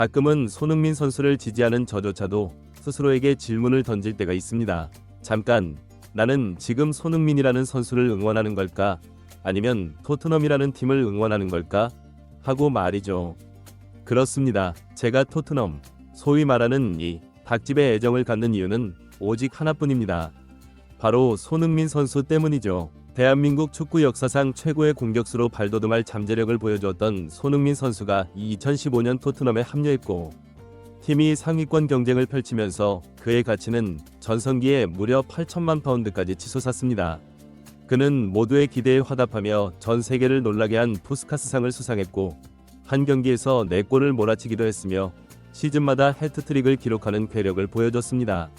가끔은 손흥민 선수를 지지하는 저조차도 스스로에게 질문을 던질 때가 있습니다. 잠깐, 나는 지금 손흥민이라는 선수를 응원하는 걸까? 아니면 토트넘이라는 팀을 응원하는 걸까? 하고 말이죠. 그렇습니다. 제가 토트넘, 소위 말하는 이 닭집에 애정을 갖는 이유는 오직 하나뿐입니다. 바로 손흥민 선수 때문이죠. 대한민국 축구 역사상 최고의 공격수로 발돋움할 잠재력을 보여주었던 손흥민 선수가 2015년 토트넘에 합류했고 팀이 상위권 경쟁을 펼치면서 그의 가치는 전성기에 무려 8천만 파운드까지 치솟았습니다. 그는 모두의 기대에 화답하며 전 세계를 놀라게 한 푸스카스상을 수상했고 한 경기에서 4골을 몰아치기도 했으며 시즌마다 해트트릭을 기록하는 괴력을 보여줬습니다.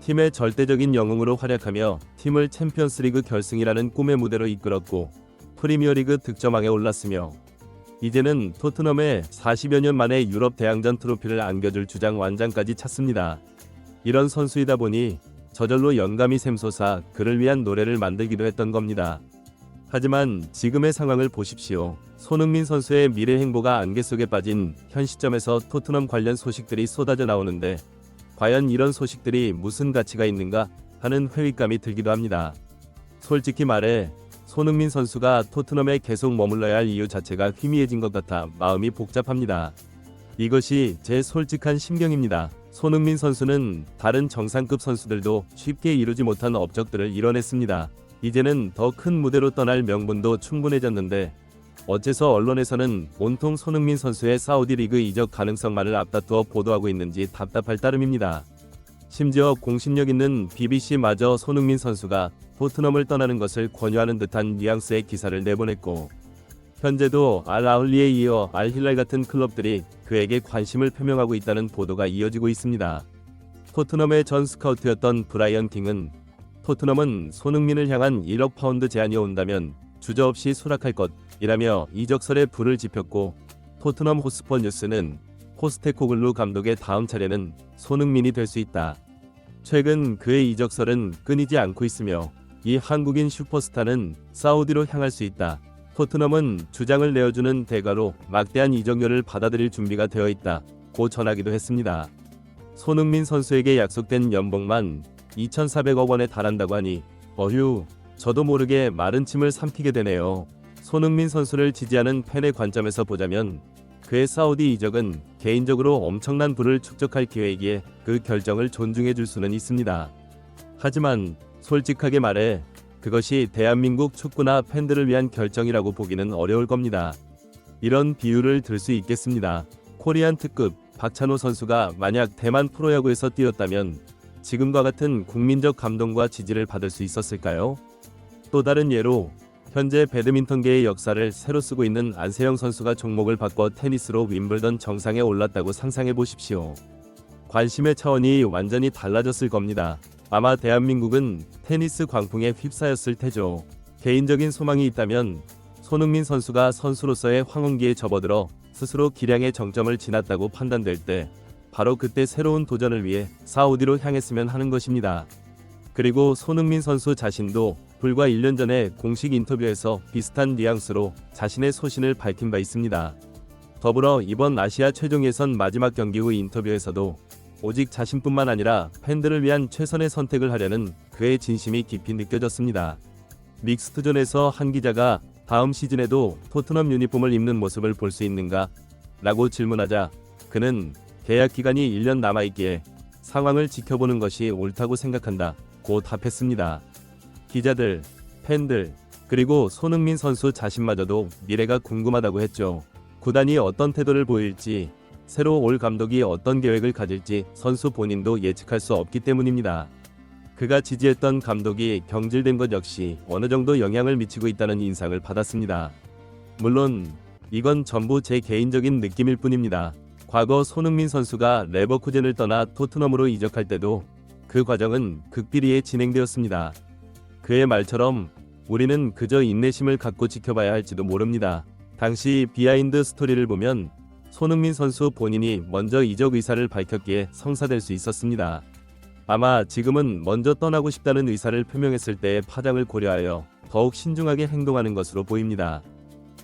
팀의 절대적인 영웅으로 활약하며 팀을 챔피언스리그 결승이라는 꿈의 무대로 이끌었고 프리미어리그 득점왕에 올랐으며 이제는 토트넘에 40여 년 만에 유럽 대항전 트로피를 안겨줄 주장 완장까지 찼습니다. 이런 선수이다 보니 저절로 영감이 샘솟아 그를 위한 노래를 만들기도 했던 겁니다. 하지만 지금의 상황을 보십시오. 손흥민 선수의 미래 행보가 안개 속에 빠진 현 시점에서 토트넘 관련 소식들이 쏟아져 나오는데 과연 이런 소식들이 무슨 가치가 있는가 하는 회의감이 들기도 합니다. 솔직히 말해 손흥민 선수가 토트넘에 계속 머물러야 할 이유 자체가 희미해진 것 같아 마음이 복잡합니다. 이것이 제 솔직한 심경입니다. 손흥민 선수는 다른 정상급 선수들도 쉽게 이루지 못한 업적들을 이뤄냈습니다. 이제는 더 큰 무대로 떠날 명분도 충분해졌는데 어째서 언론에서는 온통 손흥민 선수의 사우디 리그 이적 가능성만을 앞다투어 보도하고 있는지 답답할 따름입니다. 심지어 공신력 있는 BBC마저 손흥민 선수가 토트넘을 떠나는 것을 권유하는 듯한 뉘앙스의 기사를 내보냈고 현재도 알 아울리에 이어 알 힐랄 같은 클럽들이 그에게 관심을 표명하고 있다는 보도가 이어지고 있습니다. 토트넘의 전 스카우트였던 브라이언 킹은 토트넘은 손흥민을 향한 1억 파운드 제안이 온다면 주저없이 수락할 것 이라며 이적설에 불을 지폈고 토트넘 호스퍼 뉴스는 포스테코글루 감독의 다음 차례는 손흥민이 될 수 있다. 최근 그의 이적설은 끊이지 않고 있으며 이 한국인 슈퍼스타는 사우디로 향할 수 있다. 토트넘은 주장을 내어주는 대가로 막대한 이적료를 받아들일 준비가 되어 있다. 고 전하기도 했습니다. 손흥민 선수에게 약속된 연봉만 2,400억 원에 달한다고 하니 어휴 저도 모르게 마른 침을 삼키게 되네요. 손흥민 선수를 지지하는 팬의 관점에서 보자면 그의 사우디 이적은 개인적으로 엄청난 부를 축적할 기회이기에 그 결정을 존중해 줄 수는 있습니다. 하지만 솔직하게 말해 그것이 대한민국 축구나 팬들을 위한 결정이라고 보기는 어려울 겁니다. 이런 비유를 들 수 있겠습니다. 코리안 특급 박찬호 선수가 만약 대만 프로야구에서 뛰었다면 지금과 같은 국민적 감동과 지지를 받을 수 있었을까요? 또 다른 예로 현재 배드민턴계의 역사를 새로 쓰고 있는 안세영 선수가 종목을 바꿔 테니스로 윈블던 정상에 올랐다고 상상해 보십시오. 관심의 차원이 완전히 달라졌을 겁니다. 아마 대한민국은 테니스 광풍에 휩싸였을 테죠. 개인적인 소망이 있다면 손흥민 선수가 선수로서의 황혼기에 접어들어 스스로 기량의 정점을 지났다고 판단될 때 바로 그때 새로운 도전을 위해 사우디로 향했으면 하는 것입니다. 그리고 손흥민 선수 자신도 불과 1년 전에 공식 인터뷰에서 비슷한 뉘앙스로 자신의 소신을 밝힌 바 있습니다. 더불어 이번 아시아 최종 예선 마지막 경기 후 인터뷰에서도 오직 자신뿐만 아니라 팬들을 위한 최선의 선택을 하려는 그의 진심이 깊이 느껴졌습니다. 믹스트존에서 한 기자가 다음 시즌에도 토트넘 유니폼을 입는 모습을 볼 수 있는가? 라고 질문하자 그는 계약 기간이 1년 남아있기에 상황을 지켜보는 것이 옳다고 생각한다. 고 답했습니다. 기자들, 팬들, 그리고 손흥민 선수 자신마저도 미래가 궁금하다고 했죠. 구단이 어떤 태도를 보일지, 새로 올 감독이 어떤 계획을 가질지 선수 본인도 예측할 수 없기 때문입니다. 그가 지지했던 감독이 경질된 것 역시 어느 정도 영향을 미치고 있다는 인상을 받았습니다. 물론 이건 전부 제 개인적인 느낌일 뿐입니다. 과거 손흥민 선수가 레버쿠젠을 떠나 토트넘으로 이적할 때도 그 과정은 극비리에 진행되었습니다. 그의 말처럼 우리는 그저 인내심을 갖고 지켜봐야 할지도 모릅니다. 당시 비하인드 스토리를 보면 손흥민 선수 본인이 먼저 이적 의사를 밝혔기에 성사될 수 있었습니다. 아마 지금은 먼저 떠나고 싶다는 의사를 표명했을 때의 파장을 고려하여 더욱 신중하게 행동하는 것으로 보입니다.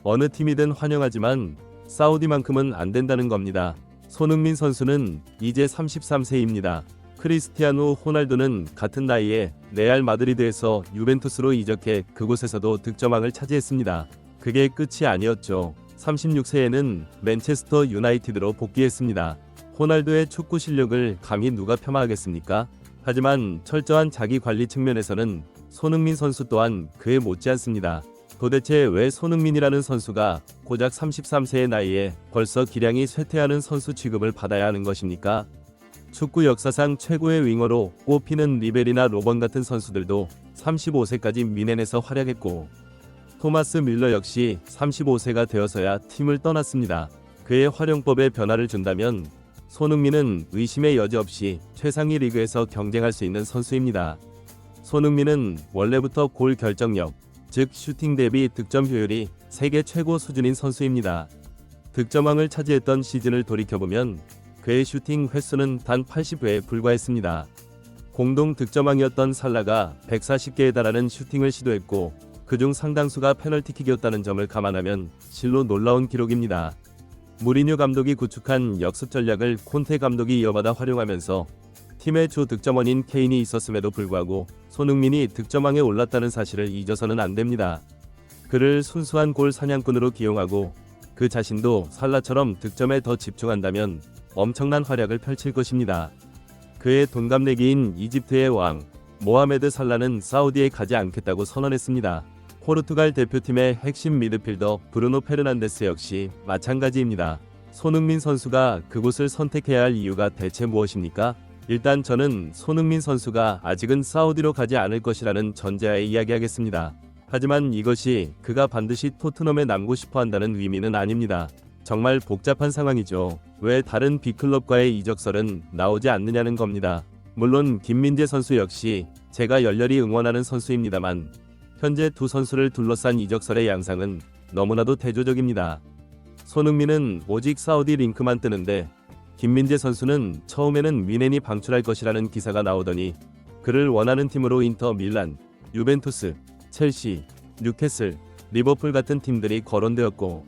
어느 팀이든 환영하지만 사우디만큼은 안 된다는 겁니다. 손흥민 선수는 이제 33세입니다. 크리스티아노 호날두는 같은 나이에 레알 마드리드에서 유벤투스로 이적해 그곳에서도 득점왕을 차지했습니다. 그게 끝이 아니었죠. 36세에는 맨체스터 유나이티드로 복귀했습니다. 호날두의 축구 실력을 감히 누가 폄하하겠습니까? 하지만 철저한 자기 관리 측면에서는 손흥민 선수 또한 그에 못지않습니다. 도대체 왜 손흥민이라는 선수가 고작 33세의 나이에 벌써 기량이 쇠퇴하는 선수 취급을 받아야 하는 것입니까? 축구 역사상 최고의 윙어로 꼽히는 리벨이나 로번 같은 선수들도 35세까지 미넨에서 활약했고 토마스 밀러 역시 35세가 되어서야 팀을 떠났습니다. 그의 활용법에 변화를 준다면 손흥민은 의심의 여지 없이 최상위 리그에서 경쟁할 수 있는 선수입니다. 손흥민은 원래부터 골 결정력, 즉 슈팅 대비 득점 효율이 세계 최고 수준인 선수입니다. 득점왕을 차지했던 시즌을 돌이켜보면 그의 슈팅 횟수는 단 80회에 불과했습니다. 공동 득점왕이었던 살라가 140개에 달하는 슈팅을 시도했고 그중 상당수가 페널티킥이었다는 점을 감안하면 실로 놀라운 기록입니다. 무리뉴 감독이 구축한 역습 전략을 콘테 감독이 이어받아 활용하면서 팀의 주 득점원인 케인이 있었음에도 불구하고 손흥민이 득점왕에 올랐다는 사실을 잊어서는 안 됩니다. 그를 순수한 골 사냥꾼으로 기용하고 그 자신도 살라처럼 득점에 더 집중한다면 엄청난 활약을 펼칠 것입니다. 그의 동갑내기인 이집트의 왕 모하메드 살라는 사우디에 가지 않겠다고 선언했습니다. 포르투갈 대표팀의 핵심 미드필더 브루노 페르난데스 역시 마찬가지입니다. 손흥민 선수가 그곳을 선택해야 할 이유가 대체 무엇입니까? 일단 저는 손흥민 선수가 아직은 사우디로 가지 않을 것이라는 전제하에 이야기하겠습니다. 하지만 이것이 그가 반드시 토트넘에 남고 싶어 한다는 의미는 아닙니다. 정말 복잡한 상황이죠. 왜 다른 B클럽과의 이적설은 나오지 않느냐는 겁니다. 물론 김민재 선수 역시 제가 열렬히 응원하는 선수입니다만 현재 두 선수를 둘러싼 이적설의 양상은 너무나도 대조적입니다. 손흥민은 오직 사우디 링크만 뜨는데 김민재 선수는 처음에는 미넨이 방출할 것이라는 기사가 나오더니 그를 원하는 팀으로 인터 밀란, 유벤투스, 첼시, 뉴캐슬, 리버풀 같은 팀들이 거론되었고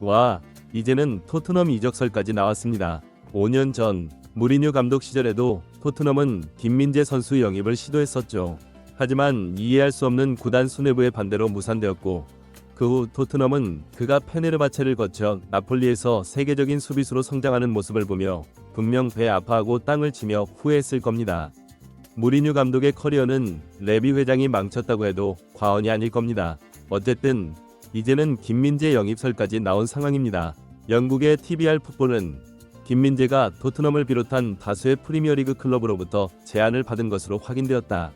와 이제는 토트넘 이적설까지 나왔습니다. 5년 전 무리뉴 감독 시절에도 토트넘은 김민재 선수 영입을 시도했었죠. 하지만 이해할 수 없는 구단 수뇌부의 반대로 무산되었고 그 후 토트넘은 그가 페네르바체를 거쳐 나폴리에서 세계적인 수비수로 성장하는 모습을 보며 분명 배 아파하고 땅을 치며 후회했을 겁니다. 무리뉴 감독의 커리어는 레비 회장이 망쳤다고 해도 과언이 아닐 겁니다. 어쨌든 이제는 김민재 영입설까지 나온 상황입니다. 영국의 TBR 풋볼은 김민재가 토트넘을 비롯한 다수의 프리미어리그 클럽으로부터 제안을 받은 것으로 확인되었다.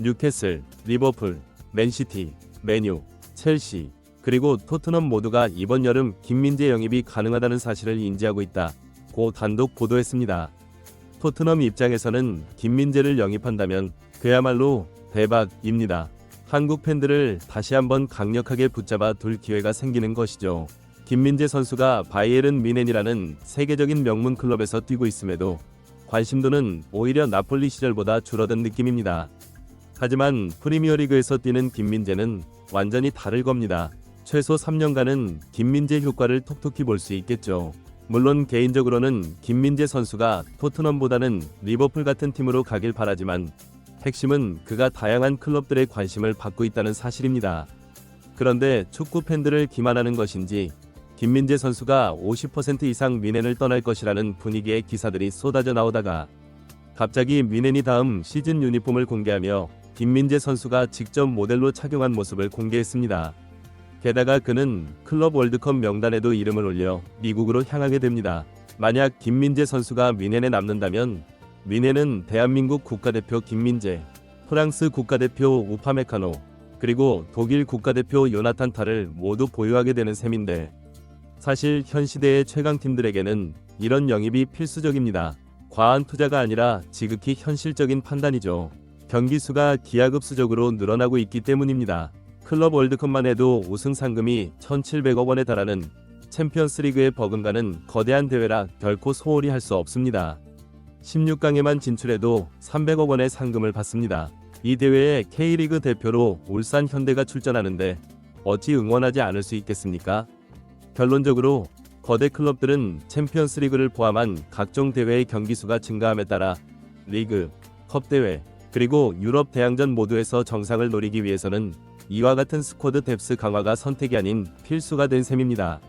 뉴캐슬, 리버풀, 맨시티, 메뉴, 첼시, 그리고 토트넘 모두가 이번 여름 김민재 영입이 가능하다는 사실을 인지하고 있다. 고 단독 보도했습니다. 토트넘 입장에서는 김민재를 영입한다면 그야말로 대박입니다. 한국 팬들을 다시 한번 강력하게 붙잡아 둘 기회가 생기는 것이죠. 김민재 선수가 바이에른 미넨이라는 세계적인 명문 클럽에서 뛰고 있음에도 관심도는 오히려 나폴리 시절보다 줄어든 느낌입니다. 하지만 프리미어리그에서 뛰는 김민재는 완전히 다를 겁니다. 최소 3년간은 김민재 효과를 톡톡히 볼 수 있겠죠. 물론 개인적으로는 김민재 선수가 토트넘보다는 리버풀 같은 팀으로 가길 바라지만 핵심은 그가 다양한 클럽들의 관심을 받고 있다는 사실입니다. 그런데 축구 팬들을 기만하는 것인지 김민재 선수가 50% 이상 미넨을 떠날 것이라는 분위기의 기사들이 쏟아져 나오다가 갑자기 미넨이 다음 시즌 유니폼을 공개하며 김민재 선수가 직접 모델로 착용한 모습을 공개했습니다. 게다가 그는 클럽 월드컵 명단에도 이름을 올려 미국으로 향하게 됩니다. 만약 김민재 선수가 미넨에 남는다면 미넨은 대한민국 국가대표 김민재, 프랑스 국가대표 우파메카노, 그리고 독일 국가대표 요나탄 타를 모두 보유하게 되는 셈인데 사실 현 시대의 최강 팀들에게는 이런 영입이 필수적입니다. 과한 투자가 아니라 지극히 현실적인 판단이죠. 경기 수가 기하급수적으로 늘어나고 있기 때문입니다. 클럽 월드컵만 해도 우승 상금이 1,700억 원에 달하는 챔피언스리그에 버금가는 거대한 대회라 결코 소홀히 할 수 없습니다. 16강에만 진출해도 300억 원의 상금을 받습니다. 이 대회에 K리그 대표로 울산 현대가 출전하는데 어찌 응원하지 않을 수 있겠습니까? 결론적으로 거대 클럽들은 챔피언스 리그를 포함한 각종 대회의 경기 수가 증가함에 따라 리그, 컵 대회, 그리고 유럽 대항전 모두에서 정상을 노리기 위해서는 이와 같은 스쿼드 뎁스 강화가 선택이 아닌 필수가 된 셈입니다.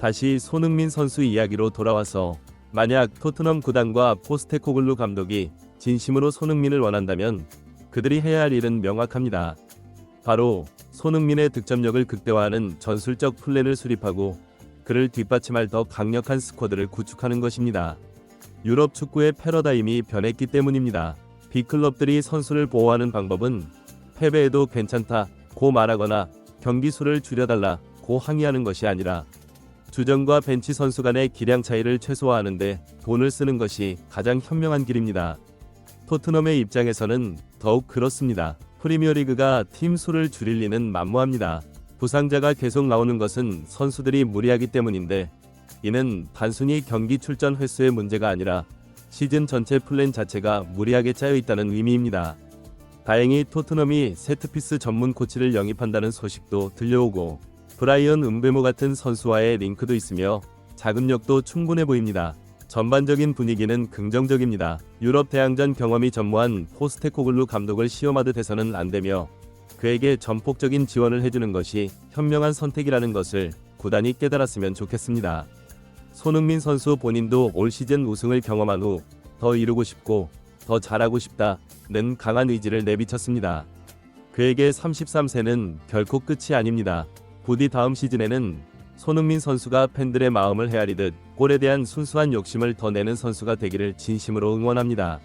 다시 손흥민 선수 이야기로 돌아와서 만약 토트넘 구단과 포스테코글루 감독이 진심으로 손흥민을 원한다면 그들이 해야 할 일은 명확합니다. 바로 손흥민의 득점력을 극대화하는 전술적 플랜을 수립하고 그를 뒷받침할 더 강력한 스쿼드를 구축하는 것입니다. 유럽 축구의 패러다임이 변했기 때문입니다. 빅클럽들이 선수를 보호하는 방법은 패배해도 괜찮다 고 말하거나 경기 수를 줄여달라 고 항의하는 것이 아니라 주전과 벤치 선수 간의 기량 차이를 최소화하는데 돈을 쓰는 것이 가장 현명한 길입니다. 토트넘의 입장에서는 더욱 그렇습니다. 프리미어리그가 팀 수를 줄일 리는 만무합니다. 부상자가 계속 나오는 것은 선수들이 무리하기 때문인데 이는 단순히 경기 출전 횟수의 문제가 아니라 시즌 전체 플랜 자체가 무리하게 짜여 있다는 의미입니다. 다행히 토트넘이 세트피스 전문 코치를 영입한다는 소식도 들려오고 브라이언 은베모 같은 선수와의 링크도 있으며 자금력도 충분해 보입니다. 전반적인 분위기는 긍정적입니다. 유럽 대항전 경험이 전무한 포스테코글루 감독을 시험하듯 해서는 안 되며 그에게 전폭적인 지원을 해주는 것이 현명한 선택이라는 것을 구단이 깨달았으면 좋겠습니다. 손흥민 선수 본인도 올 시즌 우승을 경험한 후 더 이루고 싶고 더 잘하고 싶다는 강한 의지를 내비쳤습니다. 그에게 33세는 결코 끝이 아닙니다. 부디 다음 시즌에는 손흥민 선수가 팬들의 마음을 헤아리듯 골에 대한 순수한 욕심을 더 내는 선수가 되기를 진심으로 응원합니다.